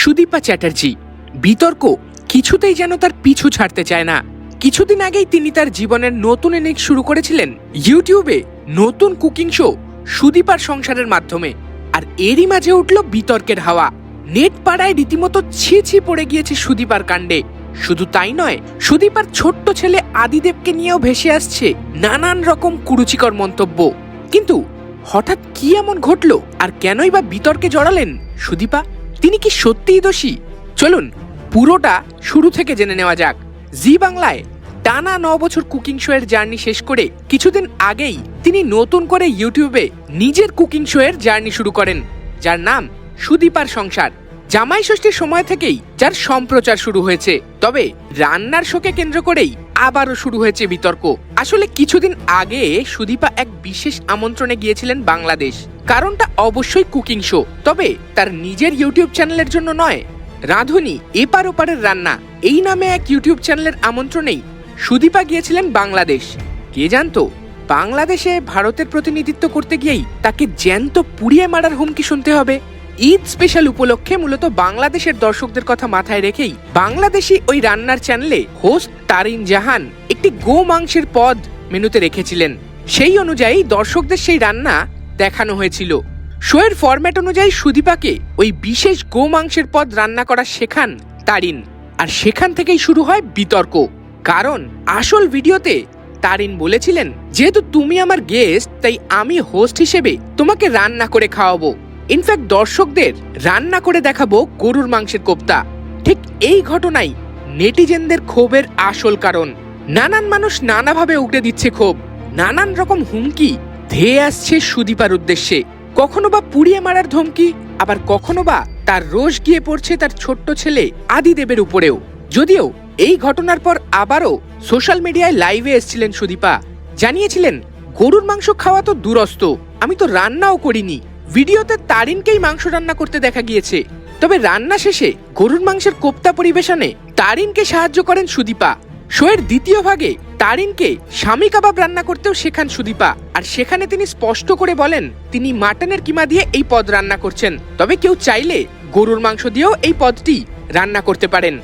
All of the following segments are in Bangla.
সুদীপা চ্যাটার্জি। বিতর্ক কিছুতেই যেন তার পিছু ছাড়তে চায় না। কিছুদিন আগেই তিনি তার জীবনের নতুন ইনিং শুরু করেছিলেন ইউটিউবে নতুন কুকিং শো সুদীপার সংসারের মাধ্যমে। আর এরই মাঝে উঠল বিতর্কের হাওয়া। নেট পাড়ায় রীতিমতো ছি ছি পড়ে গিয়েছে সুদীপার কাণ্ডে। শুধু তাই নয়, সুদীপার ছোট্ট ছেলে আদিদেবকে নিয়েও ভেসে আসছে নানান রকম কুরুচিকর মন্তব্য। কিন্তু হঠাৎ কি এমন ঘটলো? আর কেনই বা বিতর্কে জড়ালেন সুদীপা? তিনি কি সত্যিই দোষী? চলুন, পুরোটা শুরু থেকে জেনে নেওয়া যাক। জি বাংলায় টানা ন বছর কুকিং শো এর জার্নি শেষ করে কিছুদিন আগেই তিনি নতুন করে ইউটিউবে নিজের কুকিং শো এর জার্নি শুরু করেন, যার নাম সুদীপার সংসার। জামাই ষষ্ঠীর সময় থেকেই যার সম্প্রচার শুরু হয়েছে, তবে রান্নার শোকে কেন্দ্র করেই আবারও শুরু হয়েছে বিতর্ক। আসলে কিছুদিন আগে সুদীপা এক বিশেষ আমন্ত্রণে গিয়েছিলেন বাংলাদেশ। কারণটা অবশ্যই কুকিং শো, তবে তার নিজের ইউটিউব চ্যানেলের জন্য নয়। রাঁধুনি এপার ওপারের রান্না, এই নামে এক ইউটিউব চ্যানেলের আমন্ত্রণেই সুদীপা গিয়েছিলেন বাংলাদেশ। কে জানতো, বাংলাদেশে ভারতের প্রতিনিধিত্ব করতে গিয়েই তাকে জ্যান্ত পুড়িয়ে মারার হুমকি শুনতে হবে। ঈদ স্পেশাল উপলক্ষে মূলত বাংলাদেশের দর্শকদের কথা মাথায় রেখেই বাংলাদেশি ওই রান্নার চ্যানেলে হোস্ট তারিন জাহান একটি গো মাংসের পদ মেনুতে রেখেছিলেন। সেই অনুযায়ী দর্শকদের সেই রান্না দেখানো হয়েছিল। শোয়ের ফরম্যাট অনুযায়ী সুদীপাকে ওই বিশেষ গো মাংসের পদ রান্না করা শেখান তারিন। আর সেখান থেকেই শুরু হয় বিতর্ক। কারণ আসল ভিডিওতে তারিন বলেছিলেন, যেহেতু তুমি আমার গেস্ট তাই আমি হোস্ট হিসেবে তোমাকে রান্না করে খাওয়াবো। ইনফ্যাক্ট দর্শকদের রান্না করে দেখাবো গরুর মাংসের কোপ্তা। ঠিক এই ঘটনাই নেটিজেনদের ক্ষোভের আসল কারণ। নানান মানুষ নানাভাবে উগড়ে দিচ্ছে ক্ষোভ। নানান রকম হুমকি ধেয়ে আসছে সুদীপার উদ্দেশ্যে। কখনো বা পুড়িয়ে মারার ধমকি, আবার কখনো বা তার রোষ গিয়ে পড়ছে তার ছোট্ট ছেলে আদিদেবের উপরেও। যদিও এই ঘটনার পর আবারও সোশ্যাল মিডিয়ায় লাইভে এসেছিলেন সুদীপা। জানিয়েছিলেন, গরুর মাংস খাওয়া তো দূরস্থ আমি তো রান্নাও করিনি। ভিডিওতে তারিনকেই মাংস রান্না করতে দেখা গিয়েছে। তবে রান্না শেষে গরুর মাংসের কোপ্তা পরিবেশনে তারিনকে সাহায্য করেন সুদীপা। শোয়ের দ্বিতীয় ভাগে তারিনকে স্বামী কাবাব রান্না করতেও শেখান সুদীপা। আর সেখানে তিনি স্পষ্ট করে বলেন, তিনি মাটনের কিমা দিয়ে এই পদ রান্না করছেন। তবে কেউ চাইলে গরুর মাংস দিয়েও এই পদটি রান্না করতে পারেন।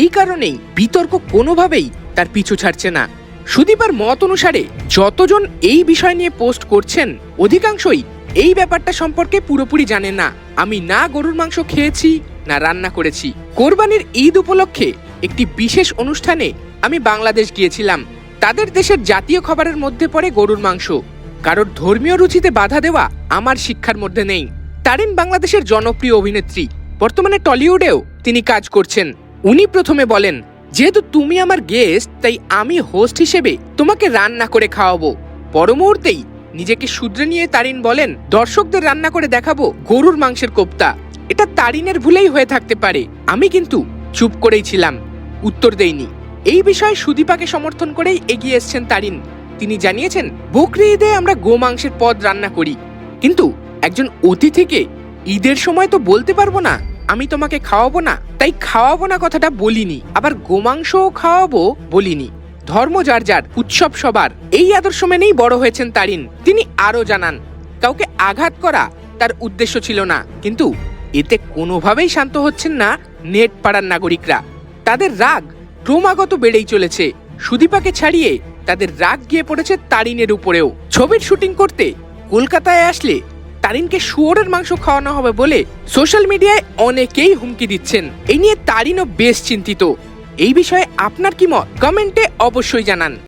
এই কারণেই বিতর্ক কোনোভাবেই তার পিছু ছাড়ছে না। সুদীপার মত অনুসারে যতজন এই বিষয় নিয়ে পোস্ট করছেন, অধিকাংশই এই ব্যাপারটা সম্পর্কে পুরোপুরি জানেন না। আমি না গরুর মাংস খেয়েছি, না রান্না করেছি। কোরবানির ঈদ উপলক্ষে একটি বিশেষ অনুষ্ঠানে আমি বাংলাদেশ গিয়েছিলাম। তাদের দেশের জাতীয় খাবারের মধ্যে পড়ে গরুর মাংস। কারোর ধর্মীয় রুচিতে বাধা দেওয়া আমার শিক্ষার মধ্যে নেই। তারিন বাংলাদেশের জনপ্রিয় অভিনেত্রী। বর্তমানে টলিউডেও তিনি কাজ করছেন। উনি প্রথমে বলেন, যেহেতু তুমি আমার গেস্ট, তাই আমি হোস্ট হিসেবে তোমাকে রান্না করে খাওয়াবো। পর মুহূর্তেই নিজেকে শুধরে নিয়ে তারিন বলেন, দর্শকদের রান্না করে দেখাবো গরুর মাংসের কোপ্তা। এটা তারিনের ভুলেই হয়ে থাকতে পারে। আমি কিন্তু চুপ করেই ছিলাম। উত্তর দেইনি এই বিষয়ে সুদীপাকে সমর্থন করেই এগিয়ে এসছেন তারিন। তিনি জানিয়েছেন, বকরি ঈদে আমরা গোমাংসের পদ রান্না করি। কিন্তু একজন অতিথিকে ঈদের সময় তো বলতে পারব না, আমি তোমাকে খাওয়াবো না। তাই খাওয়াবো না কথাটা বলিনি, আবার গোমাংসও খাওয়াবো বলিনি। ধর্ম যার যার, উৎসব সবার। এই আদর্শ মেনেই বড় হয়েছেন তারিন। তিনি আরও জানান, কাউকে আঘাত করা তার উদ্দেশ্য ছিল না, কিন্তু এতে কোনোভাবেই শান্ত হচ্ছেন না নেট পাড়ার নাগরিকরা। তাদের রাগ ক্রমাগত বেড়েই চলেছে। সুদীপাকে ছাড়িয়ে তাদের রাগ গিয়ে পড়েছে তারিনের উপরেও। ছবির শুটিং করতে কলকাতায় আসলে তারিনকে শুয়োরের মাংস খাওয়ানো হবে বলে সোশ্যাল মিডিয়ায় অনেকেই হুমকি দিচ্ছেন। এই নিয়ে তারিনও বেশ চিন্তিত। এই বিষয়ে আপনার কি মত? কমেন্টে অবশ্যই জানান।